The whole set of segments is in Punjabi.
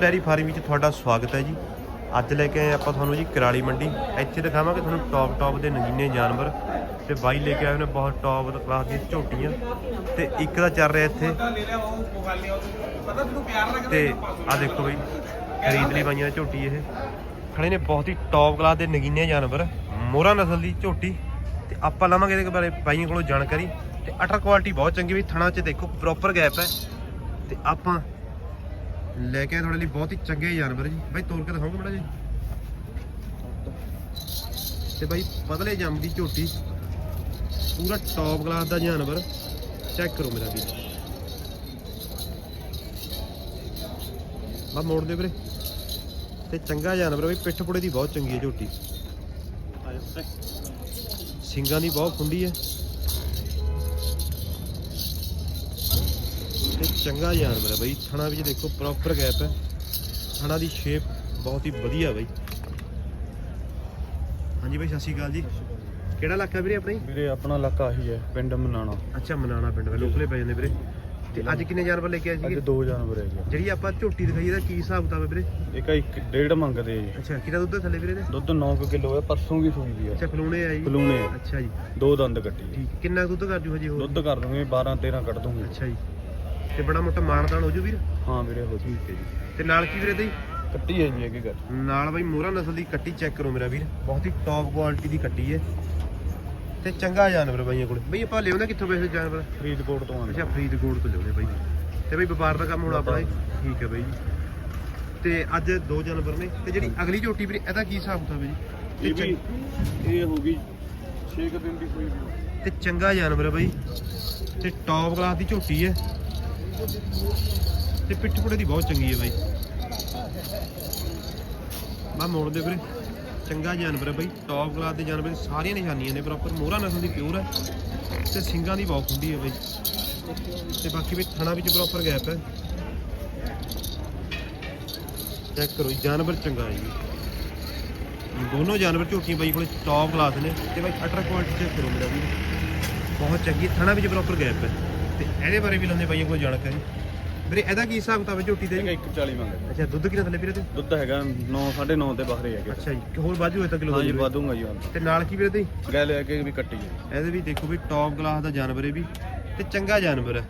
ਡੈਰੀ ਫਾਰਮ ਵਿੱਚ ਤੁਹਾਡਾ ਸਵਾਗਤ ਹੈ ਜੀ। ਅੱਜ ਲੈ ਕੇ ਆਏ ਆਪਾਂ ਤੁਹਾਨੂੰ ਜੀ ਕਰਾਲੀ ਮੰਡੀ। ਇੱਥੇ ਦਿਖਾਵਾਂਗੇ ਤੁਹਾਨੂੰ ਟੌਪ ਟੌਪ ਦੇ ਨਗੀਨੇ ਜਾਨਵਰ ਤੇ ਬਾਈ ਲੈ ਕੇ ਆਏ ਨੇ ਬਹੁਤ ਟੌਪ ਕਲਾਸ ਦੀਆਂ ਝੋਟੀਆਂ ਤੇ ਇੱਕ ਦਾ ਚੱਲ ਰਿਹਾ ਇੱਥੇ। ਤੇ ਆ ਦੇਖੋ ਬਈ, ਖਰੀਦ ਲਈ ਬਾਈਆਂ ਝੋਟੀ ਇਹ। ਖੜੇ ਨੇ ਬਹੁਤ ਹੀ ਟੌਪ ਕਲਾਸ ਦੇ ਨਗੀਨੇ ਜਾਨਵਰ, ਮੋਹਰਾ ਨਸਲ ਦੀ ਝੋਟੀ। ਤੇ ਆਪਾਂ ਲਵਾਂਗੇ ਇਹਦੇ ਬਾਰੇ ਬਾਈਆਂ ਕੋਲੋਂ ਜਾਣਕਾਰੀ। ਤੇ ਅਟਰ ਕੁਆਲਿਟੀ ਬਹੁਤ ਚੰਗੀ ਵੀ ਥਣਾ 'ਚ ਦੇਖੋ ਪ੍ਰੋਪਰ ਗੈਪ ਹੈ। ਤੇ ਆਪਾਂ ਲੈ ਕੇ ਆਏ ਤੁਹਾਡੇ ਲਈ ਬਹੁਤ ਹੀ ਚੰਗੇ ਜਾਨਵਰ ਜੀ। ਬਾਈ ਤੋੜ ਕੇ ਦਿਖਾਓਗੇ ਬੜਾ ਜੀ ਤੇ ਬਾਈ ਪਤਲੇ ਜੰਮ ਦੀ ਝੋਟੀ। ਪੂਰਾ ਟੌਪ ਕਲਾਸ ਦਾ ਜਾਨਵਰ। ਚੈੱਕ ਕਰੋ ਮੇਰਾ ਵੀ ਬਾ ਮੋੜ ਦੇ ਵੀਰੇ। ਤੇ ਚੰਗਾ ਜਾਨਵਰ ਬਈ ਪਿੱਠ ਪੁੜੇ ਦੀ ਬਹੁਤ ਚੰਗੀ ਹੈ ਝੋਟੀ। ਸਿੰਗਾਂ ਦੀ ਬਹੁਤ ਖੁੰਡੀ ਹੈ ਚੰਗਾ ਜਾਨਵਰ ਹੈ ਬਈ। ਥਣਾ ਵਿੱਚ ਦੇਖੋ ਪ੍ਰੋਪਰ ਗੈਪ ਹੈ। ਥਣਾ ਦੀ ਸ਼ੇਪ ਬਹੁਤ ਹੀ ਵਧੀਆ ਬਈ। ਹਾਂਜੀ ਬਈ ਸਤਿ ਸ਼੍ਰੀ ਅਕਾਲ ਜੀ। ਕਿਹੜਾ ਇਲਾਕਾ ਵੀਰੇ ਆਪਣਾ ਜੀ? ਵੀਰੇ ਆਪਣਾ ਇਲਾਕਾ ਆਹੀ ਹੈ ਪਿੰਡ ਮਨਾਣਾ। ਅੱਛਾ ਮਨਾਣਾ ਪਿੰਡ ਵਾਲੇ ਲੋਕਲੇ ਪੈ ਜਾਂਦੇ ਵੀਰੇ। ਤੇ ਅੱਜ ਕਿੰਨੇ ਜਾਨਵਰ ਲੈ ਕੇ ਆਏ ਅੱਜ ਦੋ ਜਾਨਵਰ ਹੈਗੇ ਜਿਹੜੀ ਆਪਾਂ ਝੋਟੀ ਦਿਖਾਈ ਇਹਦਾ ਕੀ ਹਿਸਾਬ ਕਿਤਾਬ ਹੈ ਵੀਰੇ? ਇੱਕ ਇੱਕ ਡੇਢ ਮੰਗਦੇ ਆ ਜੀ। ਅੱਛਾ ਕਿੰਨਾ ਦੁੱਧ ਹੈ ਥੱਲੇ ਵੀਰੇ ਦੇ ਦੁੱਧ 9 ਕਿਲੋ ਹੈ ਪਰਸੋਂ ਦੀ ਸੂਈ ਦੀ ਹੈ ਅੱਛਾ ਖਲੂਣੇ ਆ ਜੀ? ਆ। ਅੱਛਾ ਜੀ। ਦੋ ਦੰਦ ਕੱਟੀ ਹੈ। ਠੀਕ ਕਿੰਨਾ ਕੁ ਦੁੱਧ ਕਰ ਜੂ ਹਜੇ ਹੋਰ? ਦੁੱਧ ਕਰ ਦੂੰਗੇ 12 13 ਕੱਢ ਦੂੰਗੇ। ਅੱਛਾ ਜੀ। ਤੇ ਬੜਾ ਮੋਟਾ ਮਾਨਦਾਨ ਹੋ ਜੂ ਵੀਰ। ਹਾਂ ਵੀਰੇ ਹੋ ਜੀ ਠੀਕ ਹੈ ਜੀ। ਤੇ ਨਾਲ ਕੀ ਵੀਰੇ ਦੀ ਕੱਟੀ ਹੈ ਜੀ ਕੀ ਗੱਲ। ਨਾਲ ਬਈ ਮੋਹਰਾ ਨਸਲ ਦੀ ਕੱਟੀ ਚੈੱਕ ਕਰੋ ਮੇਰਾ ਵੀਰ। ਬਹੁਤ ਹੀ ਟੌਪ ਕੁਆਲਿਟੀ ਦੀ ਕੱਟੀ ਹੈ। ਤੇ ਚੰਗਾ ਜਾਨਵਰ ਬਾਈਆਂ ਕੋਲ। ਬਈ ਆਪਾਂ ਲਿਆਉਂਦੇ ਕਿੱਥੋਂ ਵੈਸੇ ਜਾਨਵਰ? ਫਰੀਦਕੋਟ ਤੋਂ ਅੱਛਾ ਆਉਂਦਾ ਫਰੀਦਕੋਟ ਤੋਂ ਲਿਆਉਂਦੇ ਬਾਈ। ਤੇ ਬਈ ਵਪਾਰ ਦਾ ਕੰਮ ਹੁਣ ਆਪਣਾ ਠੀਕ ਹੈ ਬਾਈ ਜੀ। ਤੇ ਅੱਜ ਦੋ ਜਾਨਵਰ ਨੇ। ਤੇ ਜਿਹੜੀ ਅਗਲੀ ਝੋਟੀ ਵੀਰੇ ਇਹਦਾ ਕੀ ਹਿਸਾਬ ਕਿਤਾਬ ਹੈ ਜੀ? ਇਹ ਤੇ ਵੀ ਚੰਗ- ਇਹ ਹੋ ਗਈ 6 ਦਿਨ ਦੀ ਸੂਈ ਵੀ ਤੇ ਚੰਗਾ ਜਾਨਵਰ ਹੈ ਬਾਈ। ਤੇ ਟੌਪ ਕਲਾਸ ਦੀ ਝੋਟੀ ਹੈ। ਤੇ ਪਿੱਠ ਪੁੜੇ ਦੀ ਬਹੁਤ ਚੰਗੀ ਹੈ ਬਾਈ। ਮੈਂ ਮੋੜ ਦੇ ਵੀਰੇ। ਚੰਗਾ ਜਾਨਵਰ ਹੈ ਬਾਈ ਟੌਪ ਕਲਾਸ ਦੇ ਜਾਨਵਰ ਸਾਰੀਆਂ ਨਿਸ਼ਾਨੀਆਂ ਨੇ ਪ੍ਰੋਪਰ ਮੋਹਰਾ ਨਸਲ ਦੀ ਪਿਓਰ ਹੈ ਤੇ ਸਿੰਗਾਂ ਦੀ ਬਹੁਤ ਹੁੰਦੀ ਹੈ ਬਾਈ। ਤੇ ਬਾਕੀ ਵੀ ਥਣਾ ਵਿੱਚ ਪ੍ਰੋਪਰ ਗੈਪ ਹੈ। ਚੈੱਕ ਕਰੋ ਜੀ, ਜਾਨਵਰ ਚੰਗਾ ਹੈ ਜੀ। ਦੋਨੋਂ ਜਾਨਵਰ ਝੋਟੀਆਂ ਬਾਈ ਕੋਲੇ ਟੌਪ ਕਲਾਸ ਨੇ। ਤੇ ਬਾਈ ਅਟਰ ਕੁਆਲਿਟੀ ਚੈੱਕ ਕਰੋ ਮੇਰਾ ਵੀ ਬਹੁਤ ਚੰਗੀ ਹੈ, ਥਣਾ ਵਿੱਚ ਪ੍ਰੋਪਰ ਗੈਪ ਹੈ। ਤੇ ਇਹਦੇ ਬਾਰੇ ਵੀ ਲੰਦੇ ਬਾਈਆਂ ਕੋਲ ਜਾਣਕਾਰੀ। ਵੀਰੇ ਇਹਦਾ ਕੀ ਹਿਸਾਬ ਕਿਤਾਬ ਹੈ ਝੋਟੀ ਦੇ? ਹੈਗਾ 140 ਮੰਗਦੇ ਅੱਛਾ ਦੁੱਧ ਕਿੰਨਾ ਥੱਲੇ ਵੀਰੇ ਤੇ? ਦੁੱਧ ਹੈਗਾ 9 9.5 ਦੇ ਬਾਹਰੇ ਹੈਗੇ। ਅੱਛਾ ਜੀ ਹੋਰ ਬਾਜੂ ਹੋਏ ਤਾਂ ਕਿਲੋ ਦੁੱਧ ਵਾਧੂਗਾ ਜੀ ਹੁਣ ਤੇ ਨਾਲ ਕੀ ਵੀਰੇ ਤੇ? ਗੈ ਲੈ ਕੇ ਵੀ ਕੱਟੀ ਹੈ ਇਹਦੇ ਵੀ ਦੇਖੋ ਵੀ ਟੌਪ ਕਲਾਸ ਦਾ ਜਾਨਵਰ ਹੈ ਵੀ। ਤੇ ਚੰਗਾ ਜਾਨਵਰ ਹੈ।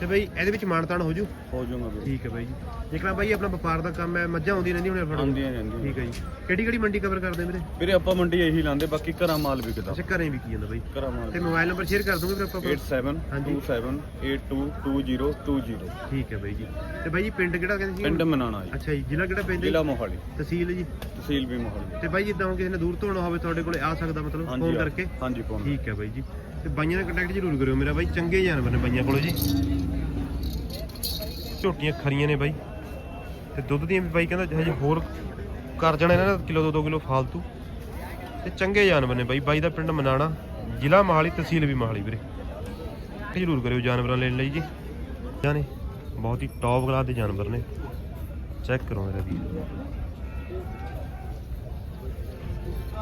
ਤੇ ਬਈ ਇਹਦੇ ਵਿੱਚ ਮਾਨਤਾਨ ਹੋ ਜੂ? ਹੋ ਜਾਊਗਾ ਵੀਰੇ ਠੀਕ ਹੈ ਬਾਈ ਜੀ। ਜੇਕਰ ਬਾਈ ਆਪਣਾ ਵਪਾਰ ਦਾ ਕੰਮ ਹੈ ਮੱਝਾਂ ਆਉਂਦੀਆਂ ਰਹਿੰਦੀਆਂ ਹੁਣ ਆਉਂਦੀਆਂ ਜਾਂਦੀਆਂ ਠੀਕ ਹੈ ਜੀ। ਕਿਹੜੀ ਕਿਹੜੀ ਮੰਡੀ ਕਵਰ ਕਰਦੇ ਵੀਰੇ? ਵੀਰੇ ਆਪਾਂ ਮੰਡੀ ਇਹੀ ਲਾਉਂਦੇ ਬਾਕੀ ਘਰਾਂ ਮਾਲ ਵਿਕਦਾ। ਅੱਛਾ ਘਰੇ ਵੀ ਕੀ ਜਾਂਦਾ ਬਾਈ। ਘਰਾਂ ਮਾਲ ਤੇ ਮੋਬਾਈਲ ਨੰਬਰ ਸ਼ੇਅਰ ਕਰ ਦੋਗੇ ਫਿਰ ਆਪਾਂ ਹਾਂਜੀ। 8727822020 ਠੀਕ ਹੈ ਬਾਈ ਜੀ। ਤੇ ਬਾਈ ਜੀ ਪਿੰਡ ਕਿਹੜਾ ਕਹਿੰਦੇ ਸੀ? ਪਿੰਡ ਮਨਾਣਾ ਜੀ। ਅੱਛਾ ਜੀ ਜ਼ਿਲ੍ਹਾ ਕਿਹੜਾ ਪੈਂਦਾ ਜੀ? ਜ਼ਿਲ੍ਹਾ ਮੋਹਾਲੀ। ਤਹਿਸੀਲ ਜੀ? ਤਹਿਸੀਲ ਵੀ ਮੋਹਾਲੀ। ਤੇ ਬਾਈ ਜਿੱਦਾਂ ਹੁਣ ਕਿਸੇ ਨੇ ਦੂਰ ਤੋਂ ਆਉਣਾ ਹੋਵੇ ਤੁਹਾਡੇ ਕੋਲੇ ਆ ਸਕਦਾ ਮਤਲਬ ਹਾਂਜੀ ਫੋਨ ਆ- ਕਰਕੇ? ਹਾਂਜੀ ਫੋਨ ਠੀਕ ਹੈ ਬਾਈ ਜੀ। ਤੇ ਬਾਈਆਂ ਨਾਲ ਕੰਟੈਕਟ ਜ਼ਰੂਰ ਕਰਿਓ ਮੇਰਾ ਬਾਈ ਚੰਗੇ ਜਾਨਵਰ ਨੇ ਬਾਈਆਂ ਕੋਲੋਂ ਜੀ। ਝੋਟੀਆਂ ਖਰੀਆਂ ਨੇ ਬਾਈ। ਤੇ ਦੁੱਧ ਦੀਆਂ ਵੀ ਬਾਈ ਕਹਿੰਦਾ ਹਜੇ ਹੋਰ ਕਰ ਜਾਣਾ ਇਹਨਾਂ ਦਾ ਕਿਲੋ ਦੋ ਦੋ ਕਿਲੋ ਫਾਲਤੂ। ਤੇ ਚੰਗੇ ਜਾਨਵਰ ਨੇ ਬਾਈ ਬਾਈ ਦਾ ਪਿੰਡ ਮਨਾਣਾ, ਜ਼ਿਲ੍ਹਾ ਮੋਹਾਲੀ, ਤਹਿਸੀਲ ਵੀ ਮੋਹਾਲੀ ਵੀਰੇ। ਤੇ ਜ਼ਰੂਰ ਕਰਿਓ ਜਾਨਵਰਾਂ ਲੈਣ ਲਈ ਜੀ। ਜਾਨੇ ਬਹੁਤ ਹੀ ਟੌਪ ਕਲਾਸ ਦੇ ਜਾਨਵਰ ਨੇ। ਚੈੱਕ ਕਰੋ ਮੇਰਾ ਵੀ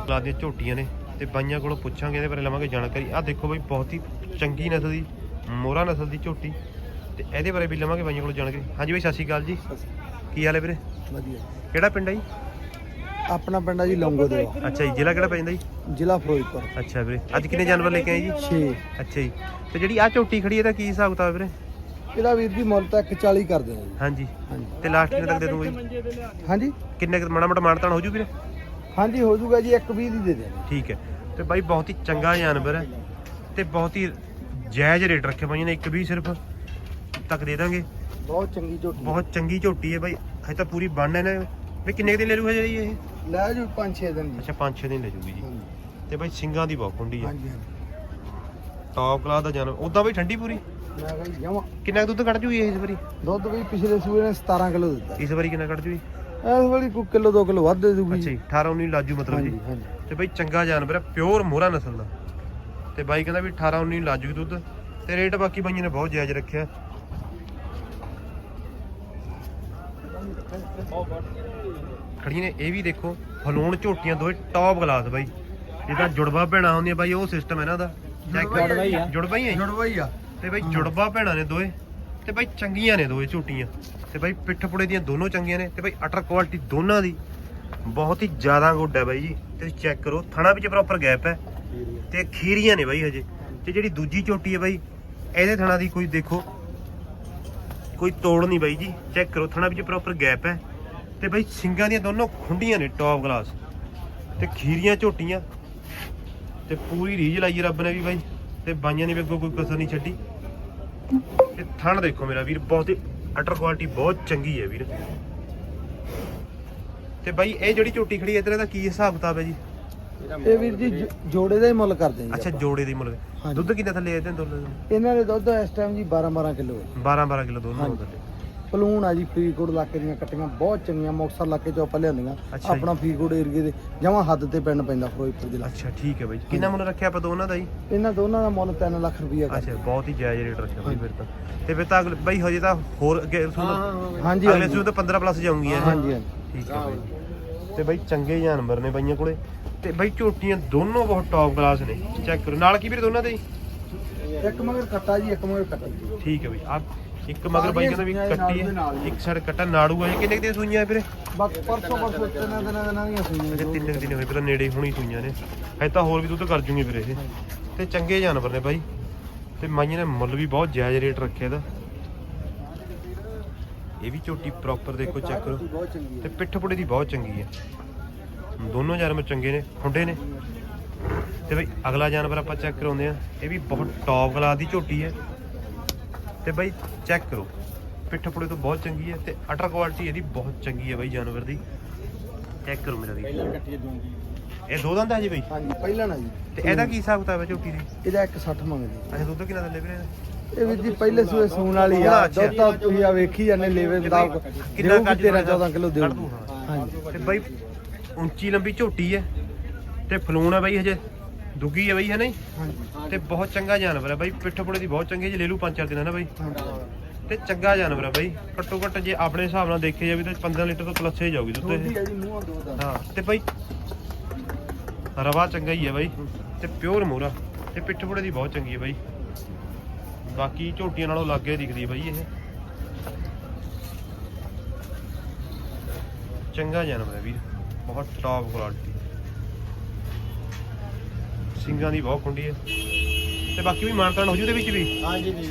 ਕਲਾਸ ਦੀਆਂ ਝੋਟੀਆਂ ਨੇ। ਤੇ ਬਾਈਆਂ ਕੋਲੋਂ ਪੁੱਛਾਂਗੇ, ਇਹਦੇ ਬਾਰੇ ਲਵਾਂਗੇ ਜਾਣਕਾਰੀ। ਆਹ ਦੇਖੋ ਬਾਈ, ਬਹੁਤ ਹੀ ਚੰਗੀ ਨਸਲ ਦੀ, ਮੋਹਰਾ ਨਸਲ ਦੀ ਝੋਟੀ। ਤੇ ਇਹਦੇ ਬਾਰੇ ਵੀ ਲਵਾਂਗੇ ਬਾਈਆਂ ਕੋਲੋਂ ਜਾਣਕਾਰੀ। ਹਾਂਜੀ ਬਾਈ ਸਤਿ ਸ਼੍ਰੀ ਅਕਾਲ ਜੀ। ਕੀ ਹਾਲ ਹੈ ਵੀਰੇ? ਵਧੀਆ। ਕਿਹੜਾ ਪਿੰਡ ਹੈ ਜੀ? ਆਪਣਾ ਪਿੰਡ ਆ ਜੀ ਲੌਂਗੋ ਦੇਵਾ ਅੱਛਾ ਜੀ ਜ਼ਿਲ੍ਹਾ ਕਿਹੜਾ ਪੈਂਦਾ ਜੀ? ਜ਼ਿਲ੍ਹਾ ਫਿਰੋਜ਼ਪੁਰ। ਅੱਛਾ ਵੀਰੇ ਅੱਜ ਕਿੰਨੇ ਜਾਨਵਰ ਲੈ ਕੇ ਆਏ ਜੀ? 6 ਅੱਛਾ ਜੀ। ਤੇ ਜਿਹੜੀ ਆ ਝੋਟੀ ਖੜੀ ਇਹਦਾ ਕੀ ਹਿਸਾਬ ਕਿਤਾਬ ਵੀਰੇ? ਇਹਦਾ ਵੀਰ ਜੀ ਮੁੱਲ ਤਾਂ 140 ਕਰਦੇ ਨੇ ਜੀ। ਹਾਂਜੀ। ਹਾਂਜੀ। ਤੇ ਲਾਸਟ ਕਿੰਨੇ ਤੱਕ ਦੇ ਦੂੰਗਾ ਜੀ? ਹਾਂਜੀ? ਕਿੰਨੇ ਕੁ ਮਾੜਾ ਮੋਟਾ ਮਾਨਤਾਨ ਹੋ ਜੂ ਵੀਰੇ? ਹਾਂਜੀ ਹੋ ਜਾਊਗਾ ਜੀ 120 ਦੀ ਦੇ ਦੇਣਾ। ਠੀਕ ਹੈ। ਤੇ ਬਾਈ ਬਹੁਤ ਹੀ ਚੰਗਾ ਜਾਨਵਰ ਹੈ ਤੇ ਬਹੁਤ ਹੀ ਜਾਇਜ਼ ਰੇਟ ਰੱਖੇ ਬਾਈਆਂ ਨੇ ਇੱਕ ਵੀ ਸਿਰਫ। ਤੱਕ ਦੇ ਦਾਂਗੇ। ਬਹੁਤ ਚੰਗੀ ਝੋਟੀ ਬਹੁਤ ਚੰਗੀ ਝੋਟੀ ਹੈ ਬਾਈ। ਹਜੇ ਤਾਂ ਪੂਰੀ ਬੰਨ ਹੈ ਨਾ। ਵੀ ਕਿੰਨੇ ਕੁ ਦਿਨ ਲੈ ਲੂ ਹਜੇ ਜੀ ਇਹ? ਲੈ ਜੂ 5-6 ਦਿਨ ਜੀ। ਅੱਛਾ 5-6 ਦਿਨ ਲੈ ਜੂਗੀ ਜੀ। ਹਾਂਜੀ। ਤੇ ਬਾਈ ਸਿੰਘਾਂ ਦੀ ਬਹੁਤ ਖੁੰਡੀ ਹੈ। ਹਾਂਜੀ ਹਾਂਜੀ। ਟੌਪ ਕਲਾਸ ਦਾ ਜਾਨਵਰ। ਉਦਾਂ ਬਾਈ ਠੰਡੀ ਪੂਰੀ? ਮੈਂ ਕਹਿੰਦਾ ਜਮਾ। ਕਿੰਨਾ ਕੁ ਦੁੱਧ ਕੱਢ ਜੂਗੀ ਇਹ ਇਸ ਵਾਰੀ? ਦੁੱਧ ਵੀ ਪਿਛਲੇ ਸੂਏ ਨੇ 17 ਕਿਲੋ ਦਿੱਤਾ। ਇਸ ਵਾਰੀ ਕਿੰਨਾ ਕੱਢ ਜੂਗੀ? ਇਸ ਵਾਲੀ ਕੋਈ ਕਿਲੋ 2 ਕਿਲੋ ਵੱਧ ਦੇ ਦੂਗੀ ਅੱਛਾ ਜੀ। 18 19 ਲਾਜੂ ਮਤਲਬ ਹਾਂਜੀ ਜੀ। ਹਾਂਜੀ ਤੇ ਬਾਈ ਚੰਗਾ ਜਾਨਵਰ ਹੈ ਪਿਓਰ ਮੋਹਰਾ ਨਸਲ ਦਾ। ਤੇ ਬਾਈ ਕਹਿੰਦਾ ਵੀ 18 19 ਲਾਜੂ ਦੁੱਧ। ਤੇ ਰੇਟ ਬਾਕੀ ਬਾਈਆਂ ਨੇ ਬਹੁਤ ਜਾਇਜ਼ ਰੱਖਿਆ। ਖੜੀਆਂ ਨੇ ਇਹ ਵੀ ਦੇਖੋ ਹਲੂਣ ਝੋਟੀਆਂ ਦੋਏ ਟੌਪ ਗਲਾਸ ਬਾਈ। ਜਿੱਦਾਂ ਜੁੜਵਾ ਭੈਣਾਂ ਹੁੰਦੀਆਂ ਬਾਈ ਉਹ ਸਿਸਟਮ ਹੈ ਇਹਨਾਂ ਦਾ ਚੈੱਕ ਜੁੜਵਾ ਹੀ ਆ। ਜੁੜਵਾ ਹੀ ਹੈ ਜੁੜਵਾ ਹੀ ਆ। ਤੇ ਬਾਈ ਜੁੜਵਾ ਭੈਣਾਂ ਨੇ ਦੋਏ ਤੇ ਬਾਈ ਚੰਗੀਆਂ ਨੇ ਦੋਏ ਝੋਟੀਆਂ। ਤੇ ਬਾਈ ਪਿੱਠ ਪੁੜੇ ਦੀਆਂ ਦੋਨੋਂ ਚੰਗੀਆਂ ਨੇ ਤੇ ਬਾਈ ਅਟਰ ਕੁਆਲਿਟੀ ਦੋਨਾਂ ਦੀ। ਬਹੁਤ ਹੀ ਜ਼ਿਆਦਾ ਗੁੱਡ ਹੈ ਬਾਈ ਜੀ। ਤੇ ਚੈੱਕ ਕਰੋ ਥਣਾ ਵਿੱਚ ਪ੍ਰੋਪਰ ਗੈਪ ਹੈ। ਤੇ ਖੀਰੀਆਂ ਨੇ ਬਾਈ ਹਜੇ। ਤੇ ਜਿਹੜੀ ਦੂਜੀ ਝੋਟੀ ਹੈ ਬਾਈ ਇਹਦੇ ਥਣਾ ਦੀ ਕੋਈ ਦੇਖੋ। ਕੋਈ ਤੋੜ ਨਹੀਂ ਬਾਈ ਜੀ ਚੈੱਕ ਕਰੋ, ਥਣਾ ਵਿੱਚ ਪ੍ਰੋਪਰ ਗੈਪ ਹੈ। ਤੇ ਬਾਈ ਸਿੰਗਾਂ ਦੀਆਂ ਦੋਨੋਂ ਖੁੰਡੀਆਂ ਨੇ ਟੌਪ ਗਲਾਸ ਤੇ ਖੀਰੀਆਂ ਝੋਟੀਆਂ। ਤੇ ਪੂਰੀ ਰੀਝ ਲਾਈ ਰੱਬ ਨੇ ਵੀ ਬਾਈ, ਤੇ ਬਾਈਆਂ ਨੇ ਵੀ ਅੱਗੋਂ ਕੋਈ ਕਸਰ ਨਹੀਂ ਛੱਡੀ। ਤੇ ਥਣ ਦੇਖੋ ਮੇਰਾ ਵੀਰ, ਬਹੁਤ ਹੀ ਅਟਰ ਕੁਆਲਿਟੀ ਬਹੁਤ ਚੰਗੀ ਹੈ ਵੀਰ। ਤੇ ਬਾਈ, ਇਹ ਜਿਹੜੀ ਝੋਟੀ ਖੜੀ ਹੈ ਇਧਰ ਇਹਦਾ ਕੀ ਹਿਸਾਬ ਕਿਤਾਬ ਹੈ ਜੀ? ਇਹ ਵੀਰ ਜੀ ਜੋ- ਜੋੜੇ ਦਾ ਹੀ ਮੁੱਲ ਕਰਦੇ ਜੀ ਅੱਛਾ ਆਪਾਂ। ਜੋੜੇ ਦੀ ਮੁੱਲ ਹਾਂਜੀ। ਦੁੱਧ ਕਿੰਨਾ ਥੱਲੇ ਇਹਦੇ ਦੁੱਧ ਇਹਨਾਂ ਦੇ ਦੁੱਧ ਇਸ ਟਾਈਮ ਜੀ 12 12 ਕਿਲੋ ਹੈ। 12 12 ਕਿਲੋ ਦੋਨੋਂ ਹਾਂਜੀ। ਥੱਲੇ। ਪਲੂਣ ਆ ਜੀ ਫਰੀਦਕੋਟ ਇਲਾਕੇ ਦੀਆਂ ਕੱਟੀਆਂ ਬਹੁਤ ਚੰਗੀਆਂ ਮੁਕਤਸਰ ਇਲਾਕੇ ਚੋਂ ਆਪਾਂ ਲਿਆਂਦੀਆਂ ਅੱਛਾ ਜੀ। ਆਪਣਾ ਫਰੀਦਕੋਟ ਏਰੀਏ ਦੇ ਜਮਾਂ ਹੱਦ ਤੇ ਪਿੰਡ ਪੈਂਦਾ ਫਿਰੋਜ਼ਪੁਰ ਜ਼ਿਲ੍ਹਾ। ਅੱਛਾ ਠੀਕ ਹੈ ਬਾਈ ਕਿੰਨਾ ਮੁੱਲ ਰੱਖਿਆ ਆਪਾਂ ਦੋਨਾਂ ਦਾ ਜੀ? ਇਹਨਾਂ ਦੋਨਾਂ ਦਾ ਮੁੱਲ 3 ਲੱਖ ਰੁਪਈਆ ਕਰ ਅੱਛਾ ਬਹੁਤ ਹੀ ਜਾਇਜ਼ ਰੇਟ ਰੱਖਿਆ ਬਾਈ ਫਿਰ ਤਾਂ। ਤੇ ਫਿਰ ਤਾਂ ਅਗਲੇ ਬਾਈ ਹਜੇ ਤਾਂ ਹੋਰ ਅੱਗੇ ਸੂਦ ਹਾਂਜੀ ਅਗਲੇ ਹਾਂਜੀ। ਸੂਦ ਤਾਂ 15 ਪਲੱਸ ਜਾਊਂਗੀ ਇਹ ਹਾਂਜੀ ਹਾਂਜੀ। ਠੀਕ ਹੈ ਬਾਈ। ਤੇ ਬਾਈ ਚੰਗੇ ਜਾਨਵਰ ਨੇ ਬਾਈਆਂ ਕੋਲੇ। ਤੇ ਬਾਈ ਝੋਟੀਆਂ ਦੋਨੋਂ ਬਹੁਤ ਟੌਪ ਕਲਾਸ ਨੇ। ਚੈੱਕ ਕਰੋ। ਨਾਲ ਕੀ ਵੀਰੇ ਦੋਨਾਂ ਦੇ? ਇੱਕ ਮਗਰ ਕੱਟਾ ਜੀ ਇੱਕ ਮਗਰ ਕੱਟਾ ਜੀ। ਠੀਕ ਹੈ ਬਾਈ। ਆ ਇੱਕ ਮਗਰ ਬਾਈ ਕਹਿੰਦਾ ਵੀ ਕੱਟੀ ਹੈ। ਇੱਕ ਸਾਈਡ ਕੱਟਾ ਨਾੜੂ ਹੈ ਕਿੰਨੇ ਦੀਆਂ ਸੂਈਆਂ ਵੀਰੇ? ਬਾਕੀ ਪਰਸੋਂ ਪਰਸੋਂ ਤਿੰਨ ਦਿਨਾਂ ਦਿਨਾਂ ਦੀਆਂ ਸੂਈਆਂ ਅਜੇ ਤਿੰਨ ਦਿਨ ਹੋਏ ਪਰ ਨੇੜੇ ਹੁਣੀ ਸੂਈਆਂ ਨੇ। ਹਜੇ ਤਾਂ ਹੋਰ ਵੀ ਦੁੱਧ ਕਰ ਜੂਗੀ ਵੀਰੇ ਇਹ। ਤੇ ਚੰਗੇ ਜਾਨਵਰ ਨੇ ਬਾਈ। ਤੇ ਮਾਈਆਂ ਨੇ ਮੁੱਲ ਵੀ ਬਹੁਤ ਜਾਇਜ਼ ਰੇਟ ਰੱਖਿਆ ਇਹਦਾ। ਇਹ ਵੀ ਝੋਟੀ ਪ੍ਰੋਪਰ ਦੇਖੋ ਚੈੱਕ ਕਰੋ। ਤੇ ਪਿੱਠ ਪੁੜੇ ਦੀ ਬਹੁਤ ਚੰਗੀ ਹੈ। ਦੋਨੋਂ ਜਾਨਵਰ ਚੰਗੇ ਨੇ ਖੁੰਡੇ ਨੇ। ਤੇ ਬਈ ਅਗਲਾ ਜਾਨਵਰ ਆਪਾਂ ਚੈੱਕ ਕਰਾਉਂਦੇ ਆ ਇਹ ਵੀ ਬਹੁਤ ਟੌਪ ਕਲਾਸ ਦੀ ਝੋਟੀ ਹੈ। ਤੇ ਬਈ ਚੈੱਕ ਕਰੋ। ਪਿੱਠ ਪੁੜੇ ਤੋਂ ਬਹੁਤ ਚੰਗੀ ਹੈ ਤੇ ਅਟਰ ਕੁਆਲਿਟੀ ਇਹਦੀ ਬਹੁਤ ਚੰਗੀ ਹੈ ਬਈ ਜਾਨਵਰ ਦੀ। ਚੈੱਕ ਕਰੋ ਮੇਰਾ ਵੀ ਦੂੰਗੀ ਇਹ ਦੋ ਦੰਦ ਹੈ ਜੀ ਬਈ? ਹਾਂਜੀ ਪਹਿਲਾਂ ਨਾ ਜੀ। ਤੇ ਇਹਦਾ ਕੀ ਹਿਸਾਬ ਕਿਤਾਬ ਹੈ ਝੋਟੀ ਦੀ? ਇਹਦਾ 160 ਮੰਗਦੇ। ਅੱਛਾ ਦੁੱਧ ਕਿੰਨਾ ਥੱਲੇ ਵੀਰੇ ਇਹ ਵੀਰ ਜੀ ਪਹਿਲੇ ਸੂਏ ਸੂਣ ਵਾਲੀ ਆ। ਦੁੱਧ ਤਾਂ ਤੁਸੀਂ ਆ ਵੇਖੀ ਜਾਂਦੇ ਲੇਵੇ ਦਾ ਕਿੰਨਾ ਕੱਢ 13 14 ਕਿਲੋ ਕੱਢ ਦੇਊ। ਦੂੰ, ਹਾਂ। ਹਾਂਜੀ। ਤੇ ਬਈ ਉੱਚੀ ਲੰਬੀ ਝੋਟੀ ਹੈ ਤੇ ਫਲੂਣ ਹੈ ਬਈ ਹਜੇ ਦੁੱਗੀ ਹੈ ਬਈ ਹੈ ਨਹੀਂ? ਹਾਂਜੀ। ਤੇ ਬਹੁਤ ਚੰਗਾ ਜਾਨਵਰ ਹੈ ਬਾਈ ਪਿੱਠ ਪੁੜੇ ਦੀ ਬਹੁਤ ਚੰਗੀ ਜੇ ਲੈ ਲੂ ਪੰਜ ਚਾਰ ਦਿਨ ਹੈ ਨਾ ਬਾਈ ਤੇ ਚੰਗਾ ਜਾਨਵਰ ਹੈ ਬਾਈ ਘੱਟੋ ਘੱਟ ਜੇ ਆਪਣੇ ਹਿਸਾਬ ਨਾਲ ਦੇਖੇ ਜਾਵੇ ਤਾਂ 15 ਲੀਟਰ ਤੋਂ ਪਲੱਸ ਹੀ ਜਾਊਗੀ ਦੁੱਧ ਇਹ। ਹੈ ਤੇ। ਬਾਈ ਰਵਾ ਚੰਗਾ ਹੀ ਹੈ ਬਾਈ ਤੇ ਪਿਓਰ ਮੋਰਾ ਤੇ ਪਿੱਠ ਪੁੜੇ ਦੀ ਬਹੁਤ ਚੰਗੀ ਹੈ ਬਾਈ। ਬਾਕੀ ਝੋਟੀਆਂ ਨਾਲੋਂ ਲੱਗੇ ਦਿਖਦੀ ਹੈ ਬਾਈ ਇਹ। ਚੰਗਾ ਜਾਨਵਰ ਹੈ ਵੀਰ। ਬਹੁਤ ਟੌਪ ਕੁਆਲਿਟੀ ਸਿੰਘਾਂ ਦੀ ਬਹੁਤ ਖੁੰਡੀ ਹੈ। ਤੇ ਬਾਕੀ ਵੀ ਮਾਨਤਾਨ ਹੋ ਜੂ ਦੇ ਵਿੱਚ ਵੀ? ਹਾਂਜੀ ਜੀ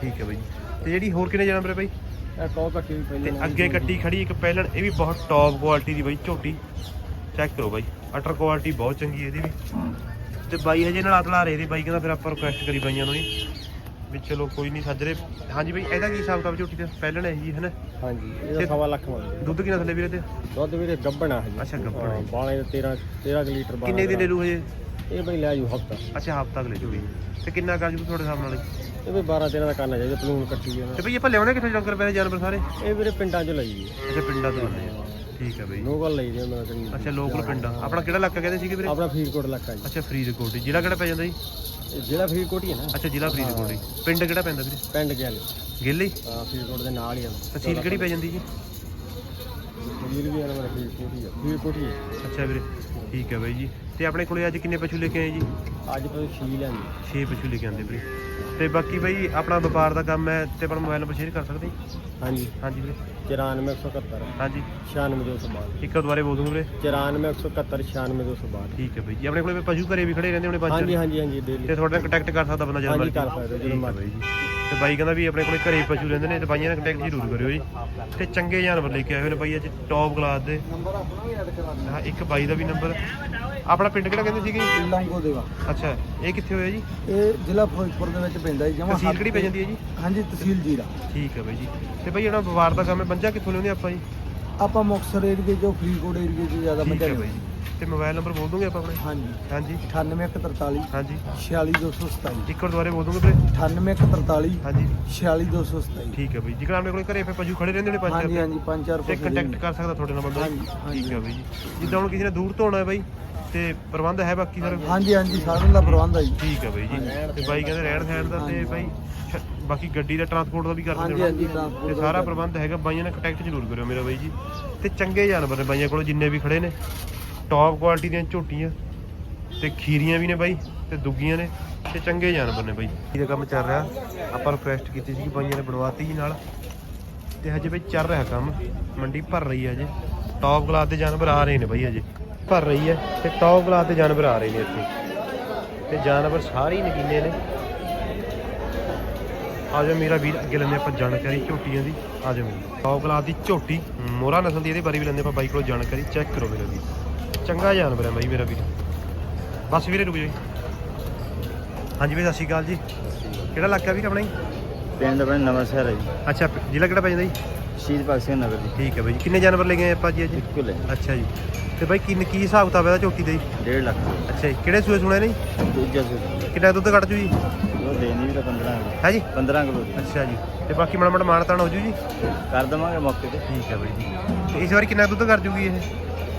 ਠੀਕ ਹੈ ਬਾਈ। ਤੇ ਜਿਹੜੀ ਹੋਰ ਕਿੰਨੇ ਜਾਨਵਰ ਹੈ ਬਾਈ? ਇਹ ਕੋ ਕੱਟੀ ਵੀ ਤੇ ਪਹਿਲਾਂ ਅੱਗੇ ਕੱਟੀ ਖੜੀ ਇੱਕ ਪਹਿਲਣ ਇਹ ਵੀ ਬਹੁਤ ਟੌਪ ਕੁਆਲਿਟੀ ਦੀ ਬਾਈ ਝੋਟੀ। ਚੈੱਕ ਕਰੋ ਬਾਈ। ਅਟਰ ਕੁਆਲਿਟੀ ਬਹੁਤ ਚੰਗੀ ਹੈ ਇਹਦੀ ਵੀ। ਤੇ ਬਾਈ ਹਜੇ ਨਾਲ ਅਤਲਾ ਰਹੇ ਦੀ ਬਾਈ ਕਹਿੰਦਾ ਫਿਰ ਆਪਾਂ ਰਿਕੁਐਸਟ ਕਰੀ ਬਾਈਆਂ ਨੂੰ ਜੀ ਵੀ ਚਲੋ ਕੋਈ ਨਹੀਂ ਸੱਜਰੇ ਹਾਂਜੀ ਬਾਈ ਇਹਦਾ ਕੀ ਹਿਸਾਬ ਕਿਤਾਬ ਝੋਟੀ ਦਾ ਪਹਿਲਣ ਹੈ ਜੀ ਹਨਾ? ਹਾਂਜੀ ਤੇ- ਇਹਦਾ ਸਵਾ ਲੱਖ ਮੰਗਦੇ ਦੁੱਧ ਕਿੰਨਾ ਥੱਲੇ ਵੀਰੇ ਤੇ? ਦੁੱਧ ਵੀਰੇ ਗੱਬਣਾ ਹੈ ਅੱਛਾ, ਗੱਭਣ ਹੈ। ਬਾਲੇ 13 13 ਲੀਟਰ ਬਾਲਾ ਕਿੰਨੇ ਦਿਨ ਲੈ ਲੂ ਹਜੇ? ਇਹ ਬਈ ਲੈ ਜੂ ਹਫਤਾ। ਅੱਛਾ ਹਫ਼ਤਾ ਅਗਲੇ ਝੋਟੀ ਤੇ ਕਿੰਨਾ ਕਰ ਜੂ ਤੁਹਾਡੇ ਹਿਸਾਬ ਨਾਲ ਇਹ? ਵੀ 12 13 ਦਾ ਕਰਨਾ ਚਾਹੀਦਾ ਪਲੂਨ ਕੱਟੀ ਹੈ ਤੇ ਬਈ ਆਪਾਂ ਲਿਆਉਣੇ ਕਿੱਥੋਂ ਜੰਗਰ ਪੈ ਜਾਨਵਰ ਸਾਰੇ? ਇਹ ਵੀਰੇ ਪਿੰਡਾਂ 'ਚ ਲਈ ਅੱਛਾ ਪਿੰਡਾਂ ਤੋਂ ਆਉਂਦੇ ਆ। ਠੀਕ ਹੈ ਬਈ। ਲੋਕਲ ਲਈ ਦੇ ਮੈਂ ਕਹਿੰਦੀ ਅੱਛਾ ਲੋਕਲ ਪਿੰਡਾਂ ਆਪਣਾ ਕਿਹੜਾ ਇਲਾਕਾ ਕਹਿੰਦੇ ਸੀਗੇ ਵੀਰੇ? ਆਪਣਾ ਫਰੀਦਕੋਟ ਇਲਾਕਾ ਜੀ। ਅੱਛਾ ਫਰੀਦਕੋਟ। ਜੀ। ਜ਼ਿਲ੍ਹਾ ਕਿਹੜਾ ਪੈ ਜਾਂਦਾ ਜੀ? ਇਹ ਜ਼ਿਲ੍ਹਾ ਫਰੀਦਕੋਟ ਹੀ ਹੈ ਨਾ। ਅੱਛਾ ਜ਼ਿਲ੍ਹਾ ਫਰੀਦਕੋਟ ਜੀ ਪਿੰਡ ਕਿਹੜਾ ਪੈਂਦਾ ਵੀਰੇ? ਪਿੰਡ ਗਿਆ ਨੇ ਗਿੱਲੀ ਹਾਂ? ਫਰੀਦਕੋਟ ਦੇ ਨਾਲ ਹੀ ਆ। ਤਹਿਸੀਲ ਕਿਹੜੀ ਪੈ ਜਾਂਦੀ ਜੀ? ਫਰੀਦ ਵੀ ਆ ਨਾ ਮੇਰਾ ਫਰੀਦਕੋਟ ਹੀ ਆ। ਫਰੀਦਕੋਟ ਹੀ ਹੈ ਅੱਛਾ ਵੀਰੇ ਠੀਕ ਹੈ ਬਾਈ ਜੀ। ਤੇ ਆਪਣੇ ਕੋਲੇ ਅੱਜ ਕਿੰਨੇ ਪਸ਼ੂ ਲੈ ਕੇ ਆਏ ਜੀ? ਅੱਜ ਤੋਂ ਛੀ ਲੈਂਦੀ 6 ਪਸ਼ੂ ਲੈ ਕੇ ਆਂਦੇ ਵੀਰੇ। ਤੇ ਬਾਕੀ ਬਾਈ ਆਪਣਾ ਵਪਾਰ ਦਾ ਕੰਮ ਹੈ ਤੇ ਆਪਣਾ ਮੋਬਾਈਲ ਨੰਬਰ ਸ਼ੇਅਰ ਕਰ ਸਕਦੇ ਜੀ? ਹਾਂਜੀ। ਹਾਂਜੀ ਵੀਰੇ। 94171 ਹਾਂਜੀ। 96212 ਇੱਕ ਵਾਰ ਦੁਬਾਰੇ ਬੋਲ ਦੂੰਗਾ ਵੀਰੇ 94171 96212 ਠੀਕ ਹੈ ਬਾਈ ਜੀ। ਆਪਣੇ ਕੋਲੇ ਪਸ਼ੂ ਘਰੇ ਵੀ ਖੜੇ ਰਹਿੰਦੇ ਹੋਣੇ ਹਾਂਜੀ ਹਾਂਜੀ ਹਾਂਜੀ ਡੇਲੀ। ਤੇ ਤੁਹਾਡੇ ਨਾਲ ਕੰਟੈਕਟ ਕਰ ਸਕਦਾ ਬੰਦਾ ਜਦੋਂ ਹਾਂਜੀ, ਕਰ ਸਕਦਾ, ਜਦੋਂ ਮਰਜ਼ੀ। ਤੇ ਬਾਈ ਕਹਿੰਦਾ ਵੀ ਆਪਣੇ ਕੋਲੇ ਘਰੇ ਪਸ਼ੂ ਰਹਿੰਦੇ ਨੇ ਤੇ ਬਾਈਆਂ ਨਾਲ ਕੰਟੈਕਟ ਜ਼ਰੂਰ ਕਰਿਓ ਜੀ। ਤੇ ਚੰਗੇ ਜਾਨਵਰ ਲੈ ਕੇ ਆਏ ਹੋਏ ਨੇ ਬਾਈ ਅੱਜ ਟੌਪ ਕਲਾਸ ਦੇ। ਹਾਂ ਇੱਕ ਬਾਈ ਦਾ ਵੀ ਨੰਬਰ ਆਪਣਾ ਪਿੰਡ ਕਿਹੜਾ ਕਹਿੰਦੇ ਸੀਗੇ? ਲੰਗੋ ਦੇਵਾ ਅੱਛਾ ਇਹ ਕਿੱਥੇ ਹੋਇਆ ਜੀ? ਇਹ ਜ਼ਿਲ੍ਹਾ ਫਿਰੋਜ਼ਪੁਰ ਦੇ ਵਿੱਚ ਪੈਂਦਾ ਜੀ ਜਮਾ ਤਹਿਸੀਲ ਕਿਹੜੀ ਪੈ ਜਾਂਦੀ ਹੈ ਜੀ? ਹਾਂਜੀ ਤਹਿਸੀਲ ਜੀਰਾ। ਠੀਕ ਹੈ ਬਾਈ ਜੀ। ਤੇ ਬਾਈ ਜਿਹੜਾ ਵਪਾਰ ਦਾ ਕੰਮ ਹੈ ਬੰਜਾ ਕਿੱਥੋਂ ਲਿਆਉਂਦੇ ਆਪਾਂ ਜੀ? ਆਪਾਂ ਮੁਕਤਸਰ ਏਰੀਏ ਜੋ ਫਰੀਦਕੋਟ ਏਰੀਏ 'ਚ ਜ਼ਿਆਦਾ ਠੀਕ ਮੱਝਾਂ ਹੈ ਬਾਈ ਜੀ। ਤੇ ਮੋਬਾਈਲ ਨੰਬਰ ਬੋਲ ਦੋਗੇ ਆਪਾਂ ਆਪਣੇ? ਹਾਂਜੀ। ਹਾਂਜੀ। 98143 ਹਾਂਜੀ। 46227 ਇੱਕ ਵਾਰ ਦੁਬਾਰੇ ਬੋਲ ਦੋਗੇ ਵੀਰੇ 98143 ਹਾਂਜੀ। 46227 ਠੀਕ ਹੈ ਬਾਈ ਜੀ। ਆਪਣੇ ਕੋਲੇ ਘਰੇ ਫਿਰ ਪਸ਼ੂ ਖੜੇ ਰਹਿੰਦੇ ਨੇ ਪੰਜ ਹਾਂਜੀ ਚਾਰ ਹਾਂਜੀ 5-4 ਤੇ ਕੰਟੈਕਟ ਕਰ ਸਕਦਾ ਤੁਹਾਡੇ ਨਾਲ ਬੰਦਾ? ਹਾਂਜੀ, ਹਾਂਜੀ। ਠੀਕ ਹੈ ਬਾਈ ਜਿੱਦਾਂ ਹੁਣ ਕਿਸੇ ਨੇ ਦੂਰ ਤੋਂ ਆਉਣਾ ਹੈ ਬਾਈ ਤੇ ਪ੍ਰਬੰਧ ਹੈ ਬਾਕੀ ਸਰ? ਹਾਂਜੀ ਹਾਂਜੀ ਸਾਰਿਆਂ ਦਾ ਪ੍ਰਬੰਧ ਹੈ ਜੀ। ਠੀਕ ਹੈ ਬਾਈ ਜੀ। ਤੇ ਬਾਈ ਕਹਿੰਦੇ ਰਹਿਣ ਸਹਿਣ ਦਾ ਤੇ ਬਾਈ ਬਾਕੀ ਗੱਡੀ ਦਾ ਟਰਾਂਸਪੋਰਟ ਦਾ ਵੀ ਕਰ ਹਾਂਜੀ ਦਿੰਦੇ ਹਾਂਜੀ ਹੋ ਟਰਾਂਸਪੋਰਟ ਤੇ ਸਾਰਾ ਪ੍ਰਬੰਧ ਹੈਗਾ ਬਾਈਆਂ ਨਾਲ ਕੰਟੈਕਟ ਜ਼ਰੂਰ ਕਰਿਓ ਮੇਰਾ ਬਾਈ ਜੀ। ਤੇ ਚੰਗੇ ਜਾਨਵਰ ਨੇ ਬਾਈਆਂ ਕੋਲ ਜਿੰਨੇ ਵੀ ਖੜੇ ਨੇ। ਟੌਪ ਕੁਆਲਿਟੀ ਦੀਆਂ ਝੋਟੀਆਂ ਤੇ ਖੀਰੀਆਂ ਵੀ ਨੇ ਬਾਈ ਤੇ ਦੁੱਗੀਆਂ ਨੇ ਤੇ ਚੰਗੇ ਜਾਨਵਰ ਨੇ ਬਾਈ। ਇਹਦਾ ਕੰਮ ਚੱਲ ਰਿਹਾ। ਆਪਾਂ ਰਿਕੁਐਸਟ ਕੀਤੀ ਸੀ ਕਿ ਬਾਈਆਂ ਨੇ ਬਣਵਾਤੀ ਜੀ ਨਾਲ ਤੇ ਹਜੇ ਬਈ ਚੱਲ ਰਿਹਾ ਕੰਮ। ਮੰਡੀ ਭਰ ਰਹੀ ਹੈ ਹਜੇ। ਟੌਪ ਕਲਾਸ ਦੇ ਜਾਨਵਰ ਆ ਰਹੇ ਨੇ ਬਾਈ ਹਜੇ। ਭਰ ਰਹੀ ਹੈ ਤੇ ਟੌਪ ਕਲਾਸ ਦੇ ਜਾਨਵਰ ਆ ਰਹੇ ਨੇ ਇੱਥੇ। ਤੇ ਜਾਨਵਰ ਸਾਰੇ ਹੀ ਨਗੀਨੇ ਨੇ। ਆ ਜਾਓ ਮੇਰਾ ਵੀਰ, ਅੱਗੇ ਲੈਂਦੇ ਆਪਾਂ ਜਾਣਕਾਰੀ ਝੋਟੀਆਂ ਦੀ। ਆ ਜਾਓ। ਮੇਰੀ ਟੌਪ ਕਲਾਸ ਦੀ ਝੋਟੀ ਮੋਰਾ ਨਸਲ ਦੀ, ਇਹਦੇ ਬਾਰੇ ਵੀ ਲੈਂਦੇ ਆਪਾਂ ਬਾਈ ਕੋਲੋਂ ਜਾਣਕਾਰੀ। ਚੈੱਕ ਕਰੋ ਮੇਰਾ ਵੀਰ। ਚੰਗਾ ਜਾਨਵਰ ਹੈ ਬਾਈ ਮੇਰਾ ਵੀਰ। ਬਸ ਵੀਰੇ ਰੁਕ ਜਾਓ ਜੀ। ਹਾਂਜੀ ਵੀਰ ਸਤਿ ਸ਼੍ਰੀ ਅਕਾਲ ਜੀ। ਕਿਹੜਾ ਇਲਾਕਾ ਵੀਰ ਆਪਣਾ ਜੀ? ਪਿੰਡ ਆਪਣਾ ਨਵਾਂ ਸ਼ਹਿਰ ਹੈ ਜੀ। ਅੱਛਾ ਜ਼ਿਲ੍ਹਾ ਕਿਹੜਾ ਪੈ ਜਾਂਦਾ ਜੀ? ਸ਼ਹੀਦ ਭਗਤ ਸਿੰਘ ਨਗਰ ਜੀ। ਠੀਕ ਹੈ ਬਾਈ ਜੀ। ਕਿੰਨੇ ਜਾਨਵਰ ਲੈ ਗਏ ਆਪਾਂ ਜੀ ਅੱਜ? ਇੱਕੋ ਲੈ ਅੱਛਾ ਜੀ। ਤੇ ਬਾਈ ਕੀ ਕੀ ਹਿਸਾਬ ਕਿਤਾਬ ਹੈ ਇਹਦਾ ਝੋਟੀ ਦਾ ਜੀ? 1.5 ਲੱਖ। ਅੱਛਾ ਜੀ। ਕਿਹੜੇ ਸੂਏ ਸੁਣੇ ਨੇ ਜੀ? ਦੂਜਾ ਸੂਟ ਕਿੰਨਾ ਦੁੱਧ ਕੱਢ ਜੂ ਜੀ? ਉਹ ਦੇਣੀ ਵੀ ਤਾਂ 15 ਕਿਲੋ ਹੈ ਜੀ 15 ਕਿਲੋ ਦੀ ਅੱਛਾ ਜੀ। ਤੇ ਬਾਕੀ ਮਾੜਾ ਮਾੜਾ ਮਾਨਤਾਨ ਹੋ ਜੂ ਜੀ? ਕਰ ਦਵਾਂਗੇ ਮੌਕੇ ਤੇ। ਠੀਕ ਹੈ ਬਾਈ ਜੀ। ਤੇ ਇਸ ਵਾਰੀ ਕਿੰਨਾ ਦੁੱਧ ਕਰ ਜੂਗੀ ਇਹ?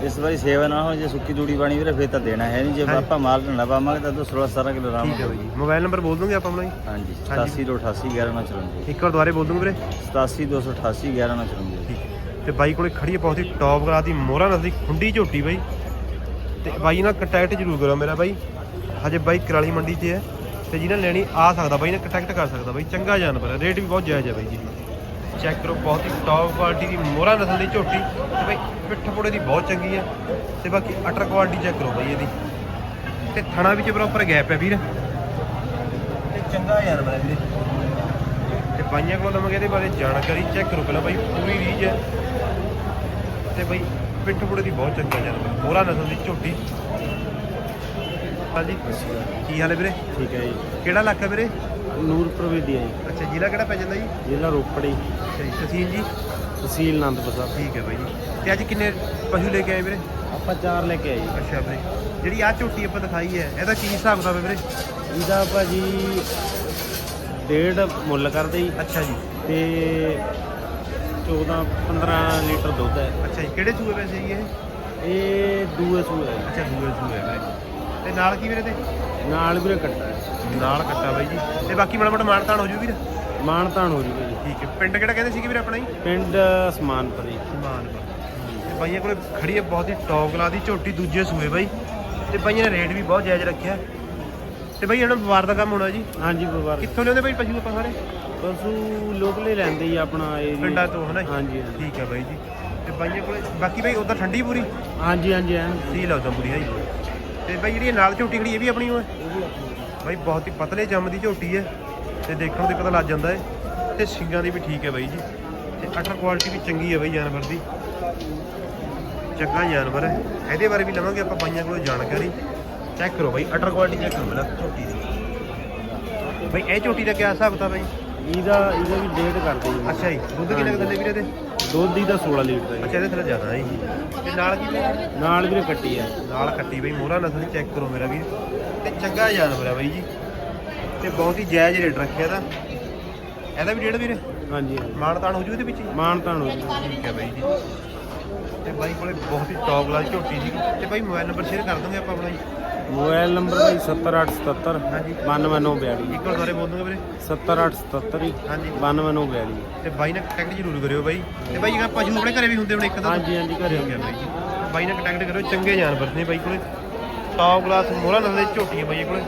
ਇਸ ਵਾਰੀ ਸੇਵਾ ਨਾ ਹੋ ਜੇ ਸੁੱਕੀ ਤੂੜੀ ਬਣੀ ਵੀਰੇ ਫੇਰ ਤਾਂ ਦੇਣਾ ਹੈ ਨਹੀਂ ਜੇ। ਆਪਾਂ ਮਾਲ ਢੰਡਾ ਪਾਵਾਂਗੇ ਤਾਂ 16 17 ਕਿਲੋ ਆਰਾਮ ਠੀਕ ਹੈ ਬਾਈ ਜੀ। ਮੋਬਾਈਲ ਨੰਬਰ ਬੋਲ ਦੂੰਗੇ ਆਪਾਂ ਆਪਣਾ ਜੀ? ਹਾਂਜੀ ਹਾਂਜੀ। 87 1194 ਇੱਕ ਵਾਰ ਦੁਬਾਰੇ ਬੋਲ ਦੂੰਗੇ ਵੀਰੇ। 87 288 1194 ਠੀਕ ਤੇ ਬਾਈ ਕੋਲੇ ਖੜੀ ਹੈ ਬਹੁਤ ਹੀ ਟੌਪ ਕਲਾਸ ਦੀ ਮੋਹਰਾ ਨਸਲ ਖੁੰਡੀ ਝੋਟੀ ਬਾਈ। ਤੇ ਬਾਈ ਨਾਲ ਕੰਟੈਕਟ ਜ਼ਰੂਰ ਕਰੋ ਮੇਰਾ ਬਾਈ। ਹਜੇ ਬਾਈ ਕਰਾਲੀ ਮੰਡੀ 'ਚ ਹੈ। ਤੇ ਜਿਹਨੇ ਲੈਣੀ ਆ ਸਕਦਾ ਬਾਈ ਨੇ ਕੰਟੈਕਟ ਕਰ ਸਕਦਾ ਬਾਈ ਚੰਗਾ ਜਾਨਵਰ ਹੈ ਰੇਟ ਵੀ ਬਹੁਤ ਜਾਇਜ਼ ਹੈ ਬਾਈ ਜੀ। ਚੈੱਕ ਕਰੋ ਬਹੁਤ ਹੀ ਟੌਪ ਕੁਆਲਿਟੀ ਦੀ ਮੋਹਰਾ ਨਸਲ ਦੀ ਝੋਟੀ ਤੇ ਬਾਈ ਪਿੱਠ ਪੁੜੇ ਦੀ ਬਹੁਤ ਚੰਗੀ ਹੈ ਤੇ ਬਾਕੀ ਅਟਰ ਕੁਆਲਿਟੀ ਚੈੱਕ ਕਰੋ ਬਾਈ ਇਹਦੀ। ਤੇ ਥਣਾ ਵਿੱਚ ਪ੍ਰੋਪਰ ਗੈਪ ਹੈ ਵੀਰ। ਤੇ ਚੰਗਾ ਜਾਨਵਰ ਹੈ ਵੀਰੇ। ਤੇ ਬਾਈਆਂ ਕੋਲ ਲਵਾਂਗੇ ਇਹਦੇ ਬਾਰੇ ਜਾਣਕਾਰੀ ਚੈੱਕ ਕਰੋ ਪਹਿਲਾਂ ਬਾਈ ਪੂਰੀ ਰੀਜ ਹੈ ਤੇ ਬਾਈ ਪਿੱਠ ਪੁੜੇ ਦੀ ਬਹੁਤ ਚੰਗਾ ਜਾਨਵਰ ਮੋਹਰਾ ਨਸਲ ਦੀ ਝੋਟੀ। ਹਾਂਜੀ ਕੀ ਹਾਲ ਹੈ ਵੀਰੇ? ਠੀਕ ਹੈ ਜੀ। ਕਿਹੜਾ ਇਲਾਕਾ ਵੀਰੇ? ਨੂਰਪੁਰ ਵਿਦਿਆ ਜੀ। ਅੱਛਾ ਜ਼ਿਲ੍ਹਾ ਕਿਹੜਾ ਪੈ ਜਾਂਦਾ ਜੀ? ਜ਼ਿਲ੍ਹਾ ਰੋਪੜੀ। ਅੱਛਾ ਜੀ ਤਹਿਸੀਲ ਜੀ? ਤਹਿਸੀਲ ਆਨੰਦਪੁਰ ਸਾਹਿਬ। ਠੀਕ ਹੈ ਬਾਈ ਜੀ। ਤੇ ਅੱਜ ਕਿੰਨੇ ਪਸ਼ੂ ਲੈ ਕੇ ਆਏ ਵੀਰੇ? ਆਪਾਂ ਚਾਰ ਲੈ ਕੇ ਆਏ ਜੀ। ਅੱਛਾ ਵੀਰੇ। ਜਿਹੜੀ ਆ ਝੋਟੀ ਆਪਾਂ ਦਿਖਾਈ ਹੈ ਇਹਦਾ ਕੀ ਹਿਸਾਬ ਹੈ ਵੀਰੇ? ਇਹਦਾ ਭਾਜੀ ਡੇਢ ਮੁੱਲ ਕਰਦੇ ਜੀ। ਅੱਛਾ ਜੀ। ਤੇ 14 15 ਲੀਟਰ ਦੁੱਧ ਹੈ। ਅੱਛਾ ਜੀ ਕਿਹੜੇ ਸੂਏ ਵੈਸੇ ਜੀ ਇਹ? ਇਹ ਦੂਏ ਸੂਏ ਹੈ। ਅੱਛਾ ਦੂਏ ਸੂਏ ਵੀਰੇ ਤੇ ਨਾਲ ਕੀ ਵੀਰੇ ਤੇ। ਨਾਲ ਵੀਰੇ ਕੱਟਾ। ਹੈ ਨਾਲ ਕੱਟਾ ਬਾਈ ਜੀ। ਤੇ ਬਾਕੀ ਮਾੜਾ ਮਾੜਾ ਮਾਨਤਾਨ ਹੋ ਜੂ ਵੀਰ? ਮਾਣ ਤਾਣ ਹੋ ਜੂਗਾ ਜੀ। ਠੀਕ ਹੈ। ਪਿੰਡ ਕਿਹੜਾ ਕਹਿੰਦੇ ਸੀਗੇ ਵੀਰੇ ਆਪਣਾ ਜੀ? ਪਿੰਡ ਸਮਾਨਪੁਰ। ਸਮਾਨਪੁਰ। ਤੇ ਬਾਈਆਂ ਕੋਲੇ ਖੜੀ ਹੈ ਬਹੁਤ ਹੀ ਟੌਪ ਕਲਾ ਦੀ ਝੋਟੀ ਦੂਜੇ ਸੂਏ ਬਾਈ। ਤੇ ਬਾਈਆਂ ਨੇ ਰੇਟ ਵੀ ਬਹੁਤ ਜਾਇਜ਼ ਰੱਖਿਆ। ਤੇ ਬਾਈ ਇਹਨਾਂ ਵਪਾਰ ਦਾ ਕੰਮ ਹੋਣਾ ਜੀ। ਹਾਂਜੀ ਪਰਿਵਾਰ ਕਿੱਥੋਂ ਲਿਆਉਂਦੇ ਬਾਈ ਪਸ਼ੂ ਆਪਾਂ ਸਾਰੇ? ਪਸ਼ੂ ਲੋਕਲੇ ਲੈਂਦੇ ਜੀ ਆਪਣਾ ਇਹ ਪਿੰਡਾਂ ਤੋਂ ਹਨਾ? ਹਾਂਜੀ ਠੀਕ ਹੈ ਬਾਈ ਜੀ। ਤੇ ਬਾਈਆਂ ਕੋਲੇ ਬਾਕੀ ਬਾਈ ਉਧਰ ਠੰਡੀ ਪੂਰੀ? ਹਾਂਜੀ ਹਾਂਜੀ ਐਨ। ਸੀ ਲੱਗਦਾ ਪੂਰੀ ਹੈ ਜੀ। ਤੇ ਬਾਈ ਜਿਹੜੀ ਇਹ ਨਾਲ ਝੋਟੀ ਖੜੀ ਇਹ ਵੀ ਆਪਣੀ ਓ ਹੈ ਬਾਈ ਬਹੁਤ ਹੀ ਪਤਲੇ ਜੰਮ ਦੀ ਝੋਟੀ ਹੈ ਤੇ ਦੇਖਣ ਤੇ ਪਤਾ ਲੱਗ ਜਾਂਦਾ ਹੈ। ਤੇ ਸਿੰਗਾਂ ਦੀ ਵੀ ਠੀਕ ਹੈ ਬਾਈ ਜੀ। ਤੇ ਅਟਰ ਕੁਆਲਿਟੀ ਵੀ ਚੰਗੀ ਹੈ ਬਾਈ ਜਾਨਵਰ ਦੀ। ਚੰਗਾ ਜਾਨਵਰ ਹੈ। ਇਹਦੇ ਬਾਰੇ ਵੀ ਲਵਾਂਗੇ ਆਪਾਂ ਬਾਈਆਂ ਕੋਲੋਂ ਜਾਣਕਾਰੀ। ਚੈੱਕ ਕਰੋ ਬਾਈ ਅਟਰ ਕੁਆਲਿਟੀ ਚੈੱਕ ਕਰੋ ਪਹਿਲਾਂ ਝੋਟੀ ਦੀ। ਬਾਈ ਇਹ ਝੋਟੀ ਦਾ ਕਿਆ ਹਿਸਾਬ ਤਾ ਬਾਈ ਇਹਦਾ ਇਹਦਾ ਵੀ ਡੇਢ ਕਰਦੇ ਜੀ ਅੱਛਾ ਜੀ ਦੁੱਧ ਕਿੰਨਾ ਕੁ ਦਿੰਦੇ ਵੀਰੇ ਤੇ ਦੁੱਧ ਦੀ ਤਾਂ 16 ਲੀਟਰ ਹੈ ਅੱਛਾ ਇਹਦੇ ਥੱਲੇ ਜ਼ਿਆਦਾ ਹੈ ਜੀ। ਤੇ ਨਾਲ ਕੀ? ਜੀ। ਨਾਲ ਵੀਰੇ ਕੱਟੀ ਹੈ। ਨਾਲ ਕੱਟੀ ਬਈ ਮੋਹਰਾ ਨਸਲ ਦੀ ਚੈੱਕ ਕਰੋ ਮੇਰਾ ਵੀਰ। ਤੇ ਚੰਗਾ ਜਾਨਵਰ ਹੈ ਬਾਈ ਜੀ। ਤੇ ਬਹੁਤ ਹੀ ਜਾਇਜ਼ ਰੇਟ ਰੱਖਿਆ ਦਾ ਇਹਦਾ ਵੀ ਡੇਢ ਵੀਰ। ਹਾਂਜੀ ਹਾਂਜੀ। ਮਾਨ ਤਾਨ ਹੋ ਜੂ ਇਹਦੇ ਵਿੱਚ? ਹੀ? ਮਾਣ ਤਾਣ ਹੋ ਜੂਗਾ ਠੀਕ ਹੈ ਬਾਈ ਜੀ। ਤੇ ਬਾਈ ਕੋਲੇ ਬਹੁਤ ਹੀ ਟੌਪ ਕਲਾਸ ਝੋਟੀ ਸੀ ਤੇ ਬਾਈ ਮੋਬਾਈਲ ਨੰਬਰ ਸ਼ੇਅਰ ਕਰ ਦੋਗੇ ਆਪਾਂ ਆਪਣਾ ਜੀ? ਮੋਬਾਈਲ ਨੰਬਰ ਭਾਈ 70877 ਹਾਂਜੀ। 92942 ਇੱਕ ਵਾਰ ਦੁਬਾਰੇ ਬੋਲ ਦੋਗੇ ਵੀਰੇ 70877 ਜੀ ਹਾਂਜੀ। 92942 ਤੇ ਬਾਈ ਨਾਲ ਕੰਟੈਕਟ ਜ਼ਰੂਰ ਕਰਿਓ ਬਾਈ। ਤੇ ਬਾਈ ਜਿਹੜਾ ਪਸ਼ੂ ਆਪਣੇ ਘਰੇ ਵੀ ਹੁੰਦੇ ਹੁਣ ਇੱਕ ਤਾਂ ਹਾਂਜੀ ਹਾਂਜੀ ਘਰੇ ਠੀਕ ਹੈ ਬਾਈ। ਜੀ ਬਾਈ ਨਾਲ ਕੰਟੈਕਟ ਕਰਿਓ ਚੰਗੇ ਜਾਨਵਰ ਨੇ ਬਾਈ ਕੋਲੇ। ਟੌਪ ਕਲਾਸ ਮੋਹਰਾ ਨਸਲ ਦੀ ਝੋਟੀ ਹੈ ਬਾਈ ਕੋਲੇ।